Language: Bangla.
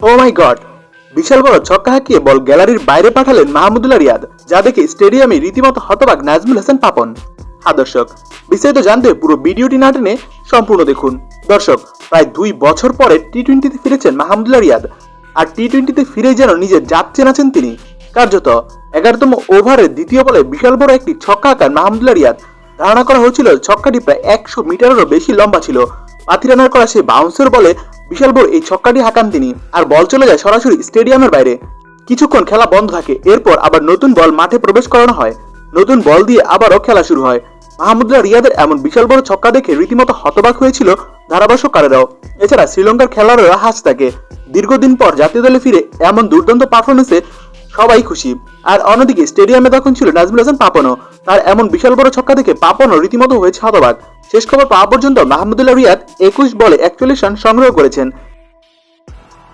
ও মাই গড বিশাল বড় ছক্কা হাঁকিয়ে বল গ্যালারির বাইরে পাঠালেন মাহমুদুল্লাহ রিয়াদ, যা দেখে স্টেডিয়ামে রীতিমতো হতবাক নাজমুল হাসান পাপন। হ্যাঁ দর্শক, বিস্তারিত জানতে পুরো ভিডিওটি না টেনে সম্পূর্ণ দেখুন। দর্শক, প্রায় দুই বছর পরে টি টোয়েন্টিতে ফিরেছেন মাহমুদুল্লাহ রিয়াদ, আর টি টোয়েন্টিতে ফিরে যেন নিজের জাত চেনাছেন তিনি। কার্যত এগারোতম ওভারের দ্বিতীয় বলে বিশাল বড় একটি ছক্কা আঁকান মাহমুদুল্লাহ রিয়াদ, ধারণা করা হয়েছিল ছক্কাটি প্রায় একশো মিটারেরও বেশি লম্বা ছিল। পাতি রানার করা সেই বাউন্সের বলে বিশাল বড় এই ছক্কাটি হাঁকান তিনি আর বল চলে যায় সরাসরি স্টেডিয়ামের বাইরে। কিছুক্ষণ খেলা বন্ধ থাকে, এরপর আবার নতুন বল মাঠে প্রবেশ করানো হয়। নতুন বল দিয়ে আবারও খেলা শুরু হয়। মাহমুদুল্লাহ রিয়াদের এমন বিশাল বড় ছক্কা দেখে রীতিমতো হতবাক হয়েছিল ধারাভাষ্যকারেরাও। এছাড়া শ্রীলঙ্কার খেলোয়াড়রা হাস থাকে। দীর্ঘদিন পর জাতীয় দলে ফিরে এমন দুর্দান্ত পারফরমেন্সে সবাই খুশি। আর অন্যদিকে স্টেডিয়ামে তখন ছিল নাজমুল হাসান পাপনও। তার এমন বিশাল বড় ছক্কা দেখে পাপনও রীতিমতো হয়েছে হতবাক শেষ খবর পাওয়া পর্যন্ত মাহমুদুল্লাহ রিয়াদ একুশ বলে একচল্লিশ রান সংগ্রহ করেছেন।